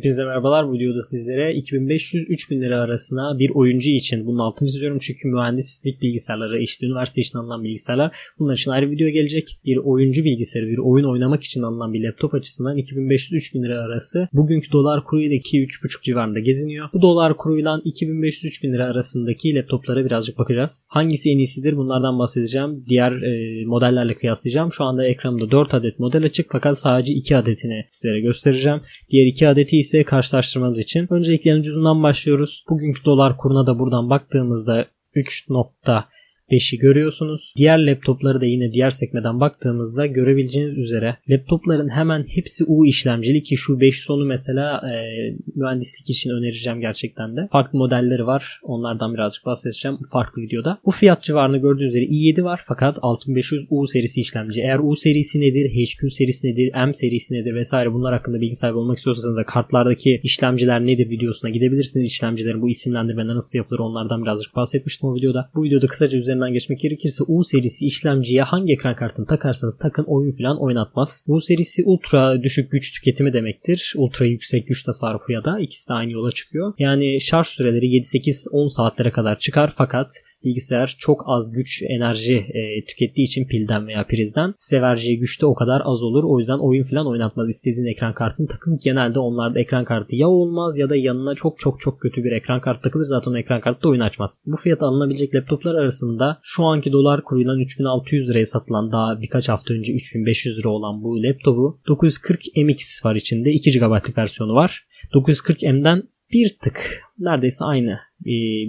Hepinize merhabalar. Bu videoda sizlere 2500-3000 lira arasına bir oyuncu için bunun altını çiziyorum çünkü mühendislik bilgisayarları, işte üniversite için alınan bilgisayarlar bunlar için ayrı video gelecek. Bir oyuncu bilgisayarı, bir oyun oynamak için alınan bir laptop açısından 2500-3000 lira arası bugünkü dolar kuruyla 2-3,5 civarında geziniyor. Bu dolar kuruyla 2500-3000 lira arasındaki laptoplara birazcık bakacağız. Hangisi en iyisidir bunlardan bahsedeceğim. Diğer e, modellerle kıyaslayacağım. Şu anda ekranımda 4 adet model açık fakat sadece 2 adetini sizlere göstereceğim. Diğer 2 adeti ise karşılaştırmamız için. Öncelikle en ucuzundan başlıyoruz. Bugünkü dolar kuruna da buradan baktığımızda 3. 5'i görüyorsunuz. Diğer laptopları da yine diğer sekmeden baktığımızda görebileceğiniz üzere laptopların hemen hepsi U işlemcili ki şu 5 sonu mesela e, mühendislik için önereceğim gerçekten de. Farklı modelleri var. Onlardan birazcık bahsedeceğim farklı videoda. Bu fiyat civarında gördüğünüz üzere i7 var fakat 6500 U serisi işlemci. Eğer U serisi nedir, HQ serisi nedir, M serisi nedir vesaire bunlar hakkında bilgi sahibi olmak istiyorsanız da kartlardaki işlemciler nedir videosuna gidebilirsiniz. İşlemcilerin bu isimlendirmeler nasıl yapılır onlardan birazcık bahsetmiştim o videoda. Bu videoda kısaca üzerine üzerinden geçmek gerekirse U serisi işlemciye hangi ekran kartını takarsanız takın oyun falan oynatmaz. U serisi ultra düşük güç tüketimi demektir. Ultra yüksek güç tasarrufu ya da ikisi de aynı yola çıkıyor. Yani şarj süreleri 7-8-10 saatlere kadar çıkar fakat bilgisayar çok az güç enerji e, tükettiği için pilden veya prizden size vereceği güç de o kadar az olur. O yüzden oyun falan oynatmaz. İstediğin ekran kartını takın. Genelde onlarda ekran kartı ya olmaz ya da yanına çok çok çok kötü bir ekran kartı takılır. Zaten o ekran kartı da oyun açmaz. Bu fiyata alınabilecek laptoplar arasında şu anki dolar kuruyla 3600 liraya satılan daha birkaç hafta önce 3500 lira olan bu laptopu 940 MX var içinde. 2 GB'lık versiyonu var. 940M'den bir tık neredeyse aynı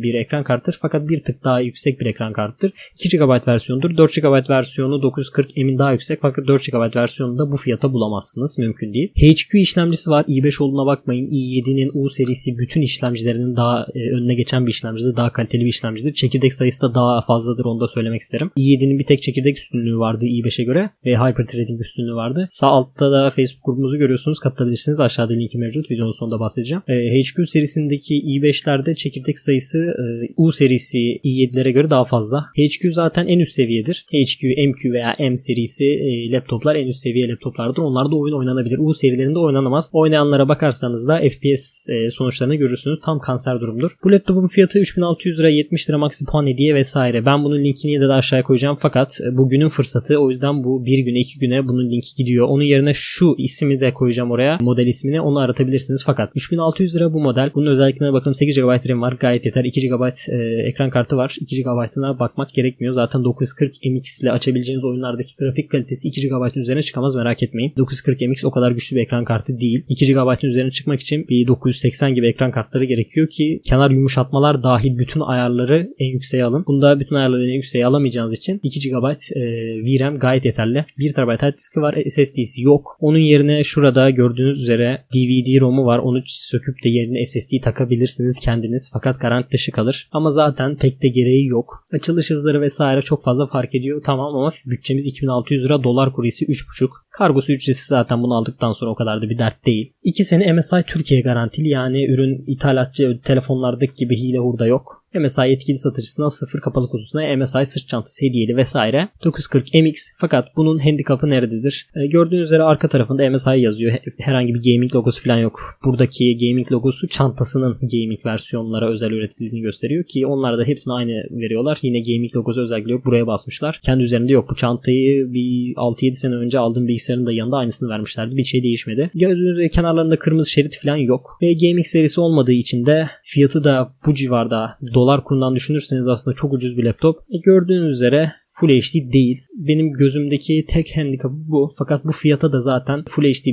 bir ekran kartıdır. Fakat bir tık daha yüksek bir ekran kartıdır. 2 GB versiyonudur. 4 GB versiyonu 940 M'in daha yüksek fakat 4 GB versiyonunda bu fiyata bulamazsınız. Mümkün değil. HQ işlemcisi var. i5 olduğuna bakmayın. i7'nin U serisi bütün işlemcilerinin daha e, önüne geçen bir işlemcidir. Daha kaliteli bir işlemcidir. Çekirdek sayısı da daha fazladır. Onu da söylemek isterim. i7'nin bir tek çekirdek üstünlüğü vardı i5'e göre ve hyperthreading üstünlüğü vardı. Sağ altta da Facebook grubumuzu görüyorsunuz. Katılabilirsiniz. Aşağıda linki mevcut. Videonun sonunda bahsedeceğim. E, HQ serisindeki i5'lerde çekirdek sayısı e, U serisi i7'lere göre daha fazla. HQ zaten en üst seviyedir. HQ, MQ veya M serisi e, laptoplar en üst seviye laptoplardır. Onlarda oyun oynanabilir. U serilerinde oynanamaz. Oynayanlara bakarsanız da FPS e, sonuçlarını görürsünüz. Tam kanser durumdur. Bu laptopun fiyatı 3600 lira 70 lira maxi puan hediye vesaire. Ben bunun linkini de aşağıya koyacağım fakat bugünün fırsatı o yüzden bu bir güne iki güne bunun linki gidiyor. Onun yerine şu ismi de koyacağım oraya. Model ismini onu aratabilirsiniz. Fakat 3600 lira bu model. Bunun özelliklerine bakın 8 GB RAM var. Gayet yeter. 2 GB e, ekran kartı var. 2 GB'ına bakmak gerekmiyor. Zaten 940 MX ile açabileceğiniz oyunlardaki grafik kalitesi 2 GB'ın üzerine çıkamaz merak etmeyin. 940 MX o kadar güçlü bir ekran kartı değil. 2 GB'ın üzerine çıkmak için bir 980 gibi ekran kartları gerekiyor ki kenar yumuşatmalar dahil bütün ayarları en yükseğe alın. Bunda bütün ayarları en yükseğe alamayacağınız için 2 GB e, VRAM gayet yeterli. 1 TB hard diski var. SSD'si yok. Onun yerine şurada gördüğünüz üzere DVD-ROM'u var. Onu söküp de yerine SSD takabilirsiniz kendiniz. Fakat garanti dışı kalır. Ama zaten pek de gereği yok. Açılış hızları vesaire çok fazla fark ediyor. Tamam ama bütçemiz 2600 lira dolar kuru 3.5. Kargosu ücretsiz zaten bunu aldıktan sonra o kadar da bir dert değil. 2 sene MSI Türkiye garantili yani ürün ithalatçı telefonlardaki gibi hile hurda yok. MSI yetkili satıcısına sıfır kapalı kutusuna MSI sırt çantası hediyeli vesaire 940 MX fakat bunun handikapı nerededir? E, gördüğünüz üzere arka tarafında MSI yazıyor. Herhangi bir gaming logosu falan yok. Buradaki gaming logosu çantasının gaming versiyonlara özel üretildiğini gösteriyor ki onlar da hepsini aynı veriyorlar. Yine gaming logosu özelliği yok. Buraya basmışlar. Kendi üzerinde yok. Bu çantayı bir 6-7 sene önce aldığım bilgisayarın da yanında aynısını vermişlerdi. Bir şey değişmedi. Gördüğünüz üzere kenarlarında kırmızı şerit falan yok. Ve gaming serisi olmadığı için de fiyatı da bu civarda kurundan düşünürseniz aslında çok ucuz bir laptop. E gördüğünüz üzere Full HD değil. Benim gözümdeki tek handikapı bu. Fakat bu fiyata da zaten Full HD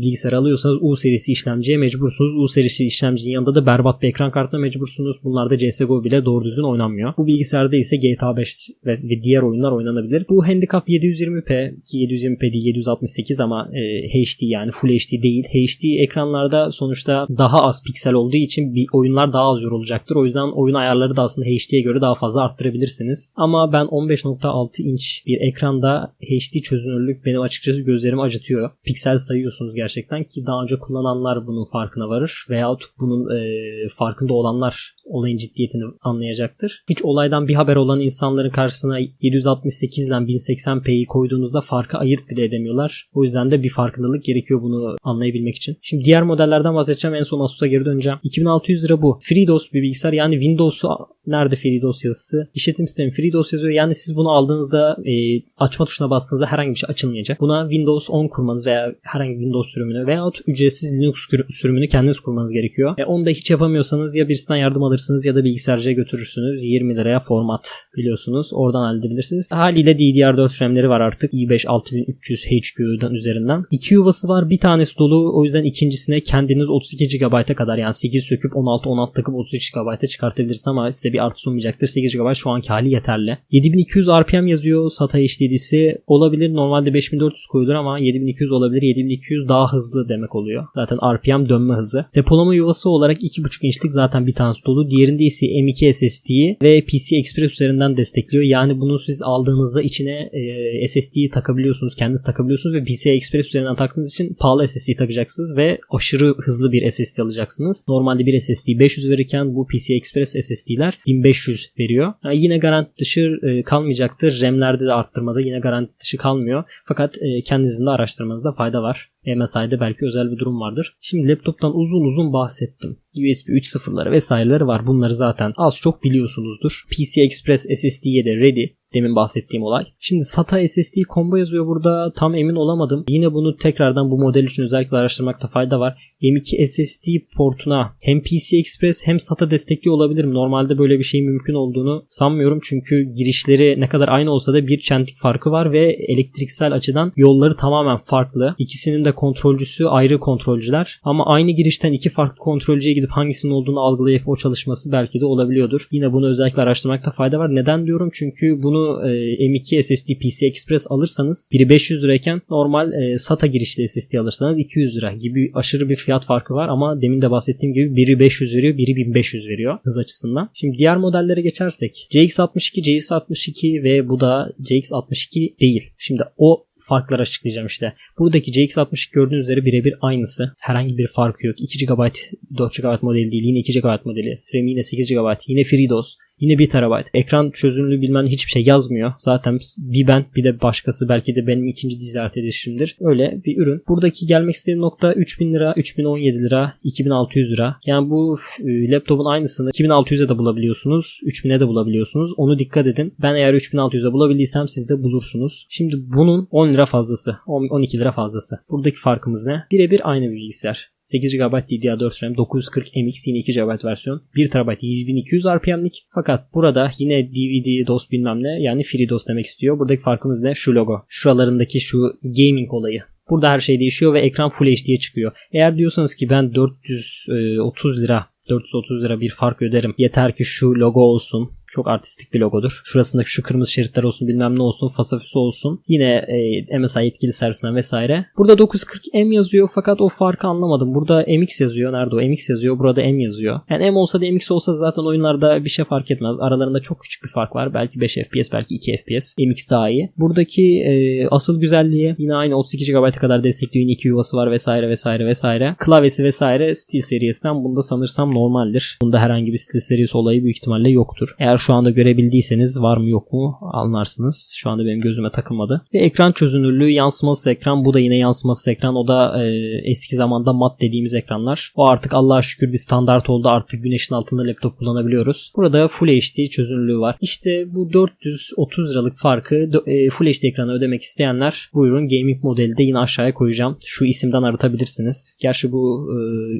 bilgisayar alıyorsanız U serisi işlemciye mecbursunuz. U serisi işlemcinin yanında da berbat bir ekran kartına mecbursunuz. Bunlarda CSGO bile doğru düzgün oynanmıyor. Bu bilgisayarda ise GTA 5 ve diğer oyunlar oynanabilir. Bu handikap 720p ki 720p değil 768 ama e, HD yani Full HD değil. HD ekranlarda sonuçta daha az piksel olduğu için bir oyunlar daha az yorulacaktır. O yüzden oyun ayarları da aslında HD'ye göre daha fazla arttırabilirsiniz. Ama ben 15. 6.6 inç bir ekranda HD çözünürlük benim açıkçası gözlerimi acıtıyor. Piksel sayıyorsunuz gerçekten ki daha önce kullananlar bunun farkına varır veyahut bunun e, farkında olanlar olayın ciddiyetini anlayacaktır. Hiç olaydan bir haber olan insanların karşısına 768 ile 1080p'yi koyduğunuzda farkı ayırt bile edemiyorlar. O yüzden de bir farkındalık gerekiyor bunu anlayabilmek için. Şimdi diğer modellerden bahsedeceğim. En son Asus'a geri döneceğim. 2600 lira bu. FreeDOS bir bilgisayar yani Windows'u nerede FreeDOS yazısı? İşletim sistemi FreeDOS yazıyor. Yani siz bunu aldığınızda e, açma tuşuna bastığınızda herhangi bir şey açılmayacak. Buna Windows 10 kurmanız veya herhangi bir Windows sürümünü veyahut ücretsiz Linux sürümünü kendiniz kurmanız gerekiyor. E, onu da hiç yapamıyorsanız ya birisinden yardım alırsınız ya da bilgisayarcıya götürürsünüz. 20 liraya format biliyorsunuz. Oradan halledebilirsiniz. Haliyle DDR4 RAM'leri var artık. i5 6300 HQ'dan üzerinden. İki yuvası var. Bir tanesi dolu. O yüzden ikincisine kendiniz 32 GB'a kadar yani 8 söküp 16 16 takıp 33 GB'a çıkartabilirsiniz ama size bir artı sunmayacaktır. 8 GB şu anki hali yeterli. 7200 RPM yazıyor SATA HDD'si. Olabilir. Normalde 5400 koyulur ama 7200 olabilir. 7200 daha hızlı demek oluyor. Zaten RPM dönme hızı. Depolama yuvası olarak 2.5 inçlik zaten bir tanesi dolu. Diğerinde ise M2 SSD'yi ve PC Express üzerinden destekliyor. Yani bunu siz aldığınızda içine e, SSD'yi takabiliyorsunuz. Kendiniz takabiliyorsunuz ve PC Express üzerinden taktığınız için pahalı SSD takacaksınız ve aşırı hızlı bir SSD alacaksınız. Normalde bir SSD 500 verirken bu PC Express SSD'ler 1500 veriyor. Yani yine garanti dışı e, kalmayacaktır. RAM'lerde de arttırmada yine garanti dışı kalmıyor. Fakat e, kendinizin de araştırmanızda fayda var. MSI'de belki özel bir durum vardır. Şimdi laptoptan uzun uzun bahsettim. USB 3.0'ları vesaireleri var. Bunları zaten az çok biliyorsunuzdur. PC Express SSD'ye de ready. Demin bahsettiğim olay. Şimdi SATA SSD combo yazıyor burada. Tam emin olamadım. Yine bunu tekrardan bu model için özellikle araştırmakta fayda var. M2 SSD portuna hem PC Express hem SATA destekliyor olabilirim. Normalde böyle bir şeyin mümkün olduğunu sanmıyorum. Çünkü girişleri ne kadar aynı olsa da bir çentik farkı var ve elektriksel açıdan yolları tamamen farklı. İkisinin de kontrolcüsü ayrı kontrolcüler. Ama aynı girişten iki farklı kontrolcüye gidip hangisinin olduğunu algılayıp o çalışması belki de olabiliyordur. Yine bunu özellikle araştırmakta fayda var. Neden diyorum? Çünkü bunu e, M2 SSD PC Express alırsanız biri 500 lirayken normal e, SATA girişli SSD alırsanız 200 lira gibi aşırı bir fiyat farkı var ama demin de bahsettiğim gibi biri 500 veriyor, biri 1500 veriyor hız açısından. Şimdi diğer modellere geçersek CX62, CX62 ve bu da CX62 değil. Şimdi o farklar açıklayacağım işte. Buradaki CX60 gördüğünüz üzere birebir aynısı. Herhangi bir farkı yok. 2 GB 4 GB modeli değil. Yine 2 GB modeli. RAM yine 8 GB. Yine FreeDOS. Yine 1 TB. Ekran çözünürlüğü bilmem hiçbir şey yazmıyor. Zaten bir ben bir de başkası belki de benim ikinci dijital erişimdir. Öyle bir ürün. Buradaki gelmek istediğim nokta 3000 lira, 3017 lira, 2600 lira. Yani bu laptopun aynısını 2600'e de bulabiliyorsunuz. 3000'e de bulabiliyorsunuz. Onu dikkat edin. Ben eğer 3600'e bulabildiysem siz de bulursunuz. Şimdi bunun 10 lira fazlası. 12 lira fazlası. Buradaki farkımız ne? Birebir aynı bir bilgisayar. 8 GB DDR4 RAM, 940 MX yine 2 GB versiyon, 1 TB 7200 RPM'lik. Fakat burada yine DVD DOS bilmem ne yani FreeDOS demek istiyor. Buradaki farkımız ne? Şu logo. Şuralarındaki şu gaming olayı. Burada her şey değişiyor ve ekran Full HD'ye çıkıyor. Eğer diyorsanız ki ben 430 lira 430 lira bir fark öderim. Yeter ki şu logo olsun çok artistik bir logodur. Şurasındaki şu kırmızı şeritler olsun bilmem ne olsun fasafüsü olsun. Yine e, MSI yetkili servisinden vesaire. Burada 940M yazıyor fakat o farkı anlamadım. Burada MX yazıyor. Nerede o? MX yazıyor. Burada M yazıyor. Yani M olsa da MX olsa da zaten oyunlarda bir şey fark etmez. Aralarında çok küçük bir fark var. Belki 5 FPS belki 2 FPS. MX daha iyi. Buradaki e, asıl güzelliği yine aynı 32 GB'a kadar destekliyor. Yine 2 yuvası var vesaire vesaire vesaire. Klavyesi vesaire Steel serisinden. Bunda sanırsam normaldir. Bunda herhangi bir Steel serisi olayı büyük ihtimalle yoktur. Eğer şu anda görebildiyseniz var mı yok mu anlarsınız. Şu anda benim gözüme takılmadı. Ve ekran çözünürlüğü yansıması ekran. Bu da yine yansıması ekran. O da e, eski zamanda mat dediğimiz ekranlar. O artık Allah'a şükür bir standart oldu. Artık güneşin altında laptop kullanabiliyoruz. Burada Full HD çözünürlüğü var. İşte bu 430 liralık farkı e, Full HD ekranı ödemek isteyenler buyurun gaming modeli de yine aşağıya koyacağım. Şu isimden aratabilirsiniz. Gerçi bu e,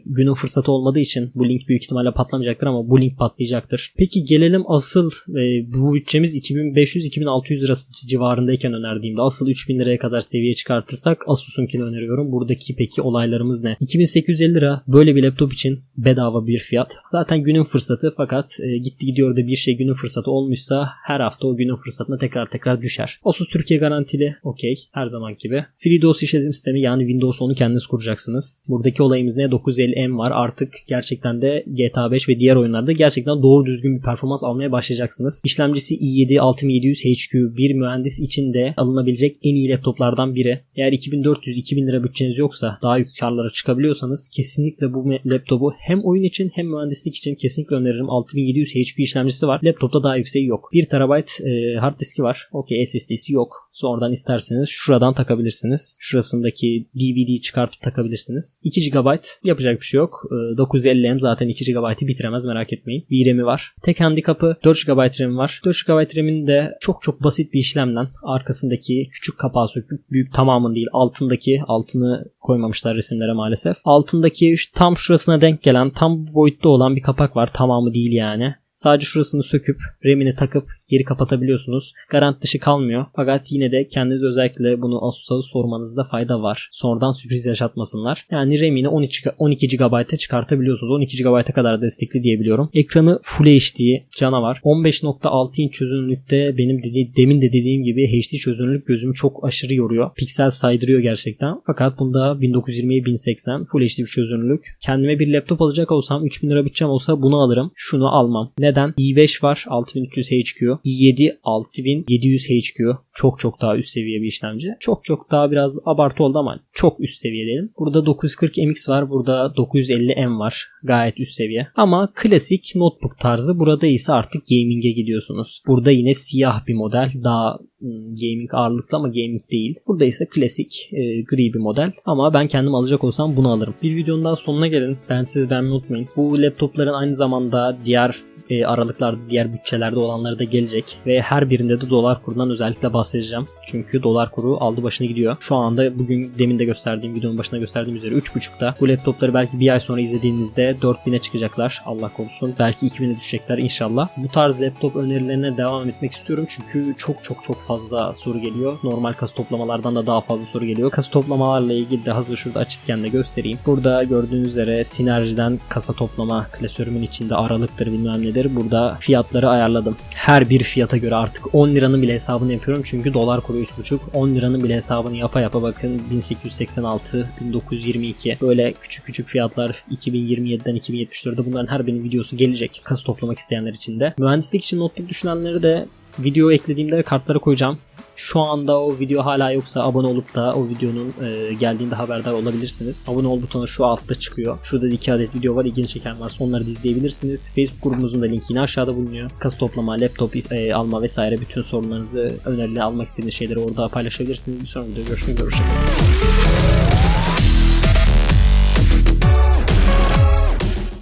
günün fırsatı olmadığı için bu link büyük ihtimalle patlamayacaktır ama bu link patlayacaktır. Peki gelelim asıl e, bu bütçemiz 2500-2600 lira civarındayken önerdiğimde asıl 3000 liraya kadar seviye çıkartırsak Asus'unkini öneriyorum. Buradaki peki olaylarımız ne? 2850 lira böyle bir laptop için bedava bir fiyat. Zaten günün fırsatı fakat e, gitti gidiyor da bir şey günün fırsatı olmuşsa her hafta o günün fırsatına tekrar tekrar düşer. Asus Türkiye garantili okey her zaman gibi. FreeDOS işletim sistemi yani Windows 10'u kendiniz kuracaksınız. Buradaki olayımız ne? 950M var artık gerçekten de GTA 5 ve diğer oyunlarda gerçekten doğru düzgün bir performans almaya başladı başlayacaksınız. İşlemcisi i7 6700 HQ bir mühendis için de alınabilecek en iyi laptoplardan biri. Eğer 2400-2000 lira bütçeniz yoksa daha yüksek karlara çıkabiliyorsanız kesinlikle bu laptopu hem oyun için hem mühendislik için kesinlikle öneririm. 6700 HP işlemcisi var. Laptopta daha yükseği yok. 1 TB e, hard diski var. Okey SSD'si yok. Sonradan isterseniz şuradan takabilirsiniz. Şurasındaki DVD çıkartıp takabilirsiniz. 2 GB yapacak bir şey yok. E, 950M zaten 2 GB'ı bitiremez merak etmeyin. VRAM'i var. Tek handikapı 4 GB RAM var. 4 GB RAM'in de çok çok basit bir işlemden arkasındaki küçük kapağı söküp büyük tamamını değil altındaki altını koymamışlar resimlere maalesef. Altındaki tam şurasına denk gelen tam boyutta olan bir kapak var. Tamamı değil yani. Sadece şurasını söküp RAM'ini takıp geri kapatabiliyorsunuz. Garanti dışı kalmıyor. Fakat yine de kendiniz özellikle bunu Asus'a sormanızda fayda var. Sonradan sürpriz yaşatmasınlar. Yani RAM'ini 12, 12 GB'a çıkartabiliyorsunuz. 12 GB'a kadar destekli diyebiliyorum. Ekranı Full HD canavar. 15.6 inç çözünürlükte benim dedi, demin de dediğim gibi HD çözünürlük gözümü çok aşırı yoruyor. Piksel saydırıyor gerçekten. Fakat bunda 1920 1080 Full HD bir çözünürlük. Kendime bir laptop alacak olsam 3000 lira bütçem olsa bunu alırım. Şunu almam. Neden? i5 var 6300 HQ. İ7 6700 HQ. Çok çok daha üst seviye bir işlemci. Çok çok daha biraz abartı oldu ama çok üst seviye diyelim. Burada 940 MX var. Burada 950M var. Gayet üst seviye. Ama klasik notebook tarzı. Burada ise artık gaming'e gidiyorsunuz. Burada yine siyah bir model. Daha hmm, gaming ağırlıklı ama gaming değil. Burada ise klasik e, gri bir model. Ama ben kendim alacak olsam bunu alırım. Bir videonun daha sonuna gelin. Ben siz beğenmeyi unutmayın. Bu laptopların aynı zamanda diğer e, aralıklarda diğer bütçelerde olanları da gelecek ve her birinde de dolar kurundan özellikle bahsedeceğim. Çünkü dolar kuru aldı başını gidiyor. Şu anda bugün demin de gösterdiğim videonun başında gösterdiğim üzere 3.5'ta. Bu laptopları belki bir ay sonra izlediğinizde 4000'e çıkacaklar. Allah korusun. Belki 2000'e düşecekler inşallah. Bu tarz laptop önerilerine devam etmek istiyorum. Çünkü çok çok çok fazla soru geliyor. Normal kasa toplamalardan da daha fazla soru geliyor. Kasa toplamalarla ilgili de hazır şurada açıkken de göstereyim. Burada gördüğünüz üzere Sinerji'den kasa toplama klasörümün içinde aralıktır bilmem nedir. Burada fiyatları ayarladım. Her bir fiyata göre artık 10 liranın bile hesabını yapıyorum. Çünkü dolar kuru 3.5. 10 liranın bile hesabını yapa yapa bakın 1886, 1922 böyle küçük küçük fiyatlar 2027'den 2074'de bunların her birinin videosu gelecek. Kasa toplamak isteyenler için de. Mühendislik için notebook düşünenleri de video eklediğimde kartlara koyacağım. Şu anda o video hala yoksa abone olup da o videonun e, geldiğinde haberdar olabilirsiniz. Abone ol butonu şu altta çıkıyor. Şurada da iki adet video var. İlgini çeken varsa onları da izleyebilirsiniz. Facebook grubumuzun da linki yine aşağıda bulunuyor. Kasa toplama, laptop e, alma vesaire bütün sorunlarınızı, önerileri almak istediğiniz şeyleri orada paylaşabilirsiniz. Bir sonraki videoda görüşmek üzere.